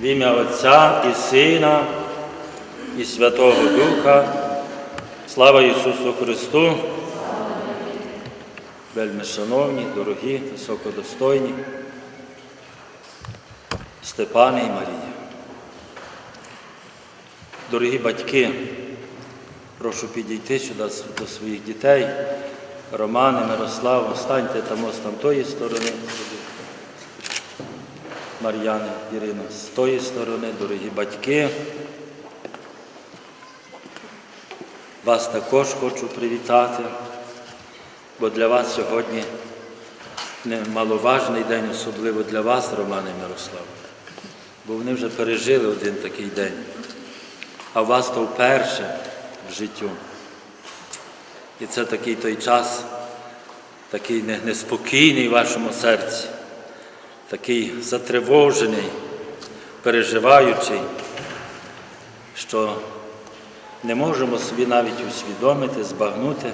В ім'я Отця і Сина, і Святого Духа. Слава Ісусу Христу! Вельми шановні, дорогі, високодостойні Степане і Марія. Дорогі батьки, прошу підійти сюди до своїх дітей. Романе, Мирослава, станьте там ось там тої сторони. Мар'яни, Ірина, з тої сторони, дорогі батьки. Вас також хочу привітати, бо для вас сьогодні немаловажний день, особливо для вас, Романе і Мирослав. Бо вони вже пережили один такий день. А у вас то вперше в життю. І це такий той час, такий неспокійний в вашому серці, такий затривожений, переживаючий, що не можемо собі навіть усвідомити, збагнути,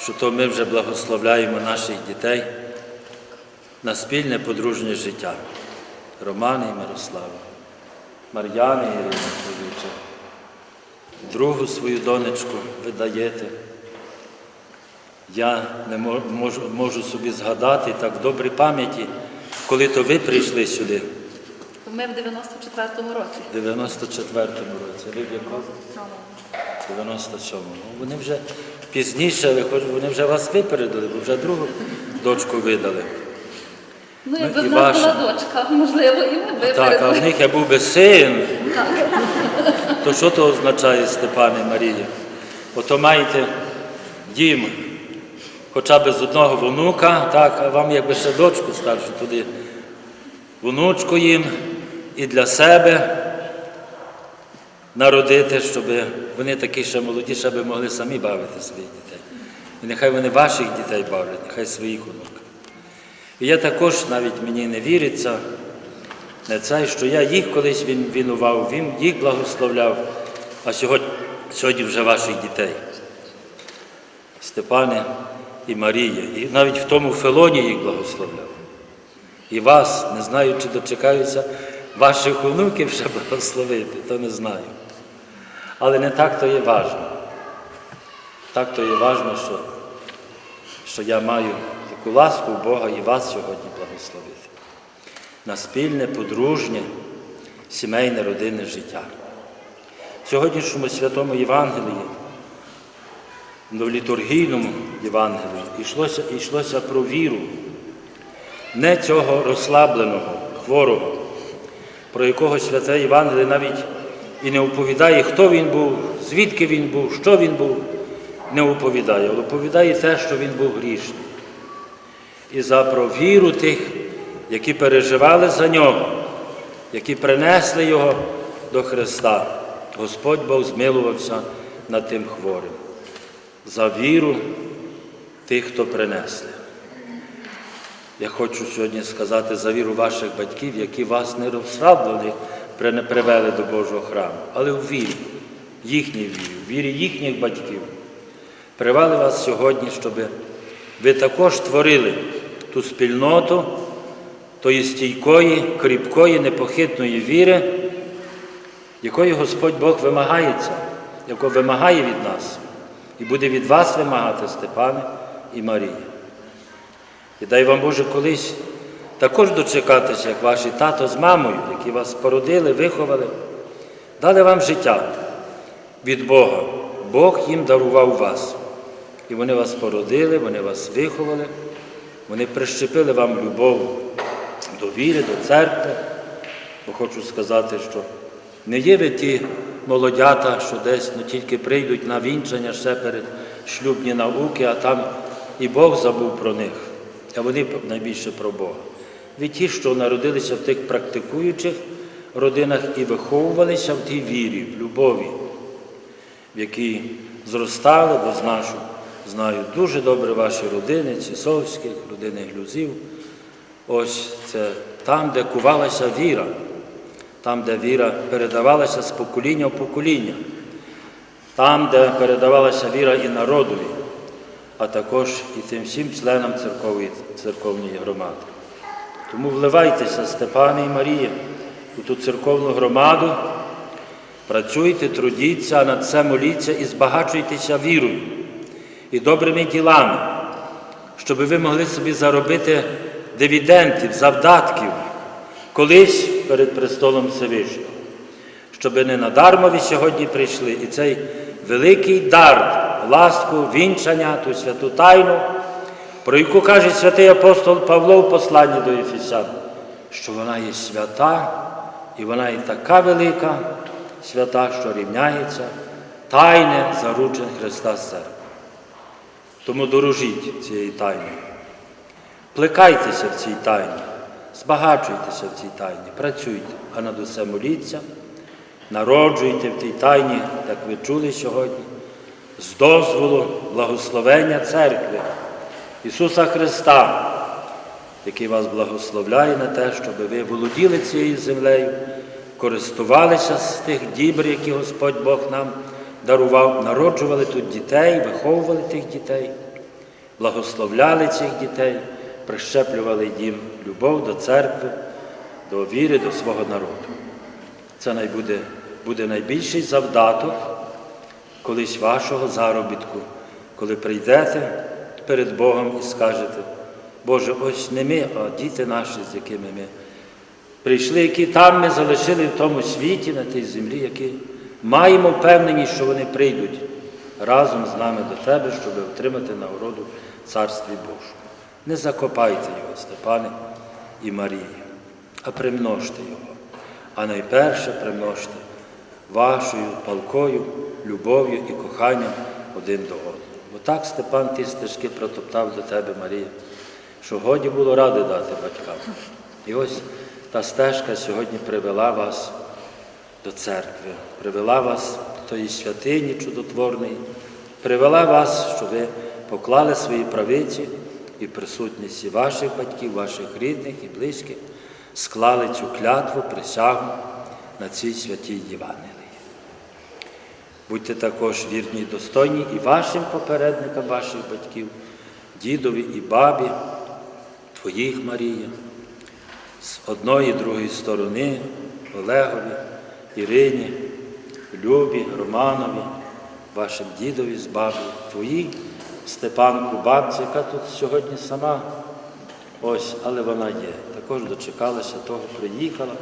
що то ми вже благословляємо наших дітей на спільне подружнє життя. Романи і Мирослава, Мар'яни Ірина чоловіче, другу свою донечку ви даєте. Я не можу, можу собі згадати так в добрій пам'яті, коли то ви прийшли сюди, Ми в 94-му році. в 94-му році. Ви в якому? 97-му. Ну, Вони вже пізніше, вони вже вас випередили, бо вже другу дочку видали. Ну, Ну, якби і в нас ваша. була дочка, можливо, і ми Так, а в них я був би син. То що то означає, Степане Марія? Ото маєте дім хоча б з одного внука, так, а вам якби ще дочку старшу туди, внучку їм і для себе народити, щоб вони такі ще молоді, щоб могли самі бавити своїх дітей. І нехай вони ваших дітей бавлять, нехай своїх онук. І я також навіть мені не віриться, не це, що я їх колись він вінував, він їх благословляв, а сьогодні, сьогодні вже ваших дітей. Степане і Марія. І навіть в тому Фелоні їх благословляв. І вас, не знаю, чи дочекаються ваших онуків ще благословити, то не знаю. Але не так то є важно. Так то є важно, що, що я маю таку ласку Бога і вас сьогодні благословити на спільне, подружнє, сімейне, родинне життя. В сьогоднішньому святому Євангелії, в літургійному Євангелії, йшлося, йшлося про віру, не цього розслабленого, хворого, про якого святе Євангеліє навіть і не оповідає, хто він був, звідки він був, що він був, не оповідає, але оповідає те, що він був грішний. І за про віру тих, які переживали за нього, які принесли його до Христа. Господь Бог змилувався над тим хворим. За віру тих, хто принесли. Я хочу сьогодні сказати за віру ваших батьків, які вас не розслабили, при- привели до Божого храму, але в вірі, їхній вірі, в вірі їхніх батьків. Привели вас сьогодні, щоб ви також творили ту спільноту тої стійкої, кріпкої, непохитної віри, якої Господь Бог вимагається, яку вимагає від нас, і буде від вас вимагати Степане і Марія. І дай вам Боже колись також дочекатися, як ваші тато з мамою, які вас породили, виховали, дали вам життя від Бога. Бог їм дарував вас. І вони вас породили, вони вас виховали, вони прищепили вам любов до віри, до церкви. Бо хочу сказати, що не є ви ті молодята, що десь ну, тільки прийдуть на вінчання ще перед шлюбні науки, а там і Бог забув про них, а вони найбільше про Бога. Ви ті, що народилися в тих практикуючих родинах і виховувалися в тій вірі, в любові, в якій зростали, бо знашу, знаю дуже добре ваші родини, Цісовських, родини Глюзів. Ось це там, де кувалася віра, там, де віра передавалася з покоління в покоління, там, де передавалася віра і народові, а також і тим всім членам церкової, церковної громади. Тому вливайтеся, Степане і Марія, у ту церковну громаду. Працюйте, трудіться, над це моліться і збагачуйтеся вірою і добрими ділами, щоб ви могли собі заробити дивідендів, завдатків колись перед престолом Всевишнього. Щоб не надармо ви сьогодні прийшли і цей великий дар, ласку, вінчання, ту святу тайну, про яку каже святий апостол Павло в посланні до Ефесян, що вона є свята, і вона є така велика, свята, що рівняється, тайне заруджень Христа з. Тому дорожіть цією тайною. Плекайтеся в цій тайні, збагачуйтеся в цій тайні, працюйте, а над усе моліться, народжуйте в тій тайні, як ви чули сьогодні, з дозволу благословення церкви Ісуса Христа, який вас благословляє на те, щоб ви володіли цією землею, користувалися з тих дібр, які Господь Бог нам дарував, народжували тут дітей, виховували тих дітей, благословляли цих дітей, прищеплювали їм любов до церкви, до віри, до свого народу. Це найбуде, буде найбільший завдаток колись вашого заробітку, коли прийдете перед Богом і скажете, Боже, ось не ми, а діти наші, з якими ми прийшли, які там ми залишили в тому світі, на тій землі, які маємо впевненість, що вони прийдуть разом з нами до Тебе, щоб отримати нагороду Царстві Божому. Не закопайте його, Степане і Марія, а примножте його. А найперше примножте вашою палкою, любов'ю і коханням один до одного. Бо так Степан ті стежки протоптав до тебе, Марія, що годі було ради дати батькам. І ось та стежка сьогодні привела вас до церкви, привела вас до тої святині чудотворної, привела вас, щоб ви поклали свої правиці і присутності ваших батьків, ваших рідних і близьких, склали цю клятву, присягу на цій святій Євангелії. Будьте також вірні і достойні і вашим попередникам, ваших батьків, дідові і бабі, твоїх Марія, з одної і другої сторони, Олегові, Ірині, Любі, Романові, вашим дідові з бабою, твоїй Степанку, бабці, яка тут сьогодні сама. Ось, але вона є. Також дочекалася того, приїхала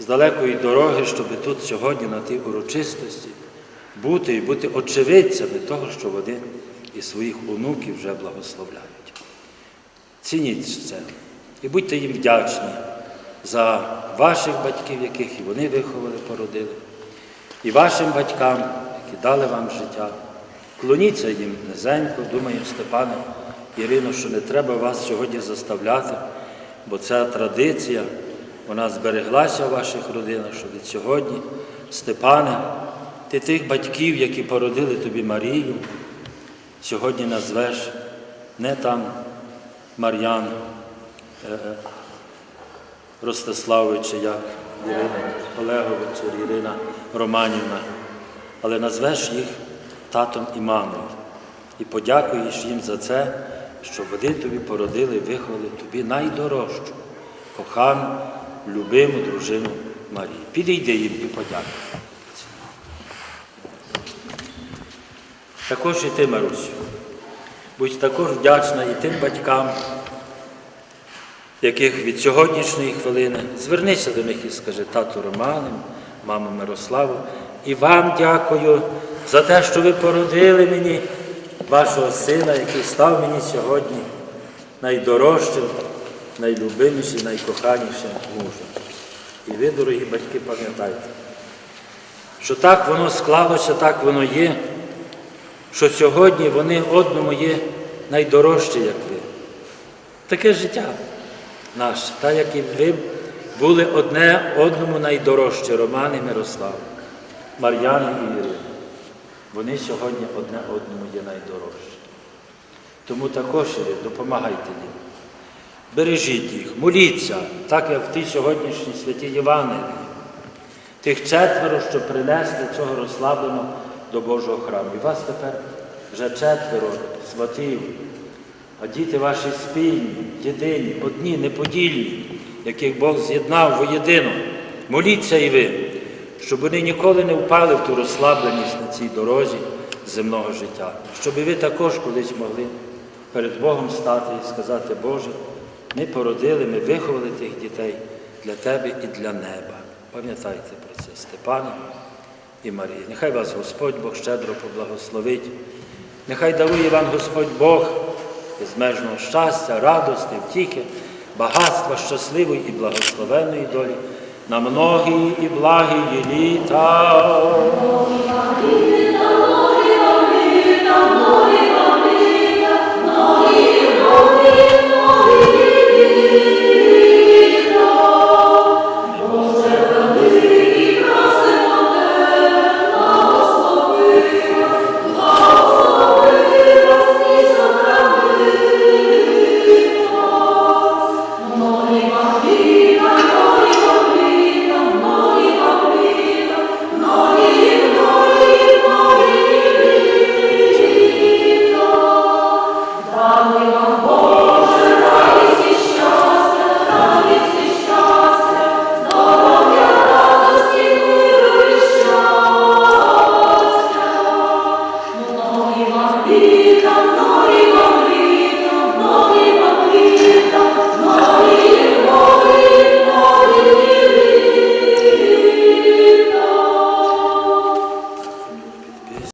з далекої дороги, щоб тут сьогодні на тій урочистості бути і бути очевидцями того, що вони і своїх онуків вже благословляють. Цініть це і будьте їм вдячні за ваших батьків, яких і вони виховали, породили, і вашим батькам, які дали вам життя. Клоніться їм низенько, думаю, Степане, Ірино, що не треба вас сьогодні заставляти, бо ця традиція, вона збереглася в ваших родинах, що від сьогодні, Степане, ти тих батьків, які породили тобі Марію, сьогодні назвеш не там Мар'ян е, е, Ростиславович, як Ірина Олегович, Ірина Романівна, але назвеш їх татом і мамою і подякуєш їм за це, що вони тобі породили, виховали тобі найдорожчу, кохану, любиму дружину Марії. Підійди їм і подякуй. Також і ти, Марусю, будь також вдячна і тим батькам, яких від сьогоднішньої хвилини звернися до них і скажи, тату Романе, маму Мирославу, і вам дякую за те, що ви породили мені вашого сина, який став мені сьогодні найдорожчим, найлюбимішим, найкоханішим мужем. І ви, дорогі батьки, пам'ятайте, що так воно склалося, так воно є, що сьогодні вони одному є найдорожчі, як ви. Таке життя наше, так як і ви були одне одному найдорожче, Роман і Мирослав, Мар'яна і Ірина. Вони сьогодні одне одному є найдорожчі. Тому також допомагайте їм. Бережіть їх, моліться, так як в тій сьогоднішній святій Євангелії. Тих четверо, що принесли цього розслабленого до Божого храму. І вас тепер вже четверо сватів, а діти ваші спільні, єдині, одні, неподільні, яких Бог з'єднав воєдино. Моліться і ви, щоб вони ніколи не впали в ту розслабленість на цій дорозі земного життя, щоб ви також колись могли перед Богом стати і сказати, Боже, ми породили, ми виховали тих дітей для Тебе і для неба. Пам'ятайте про це, Степане і Марія. Нехай вас Господь Бог щедро поблагословить. Нехай дарує вам Господь Бог безмежного щастя, радости, втіхи, багатства щасливої і благословенної долі на многі і благі літа.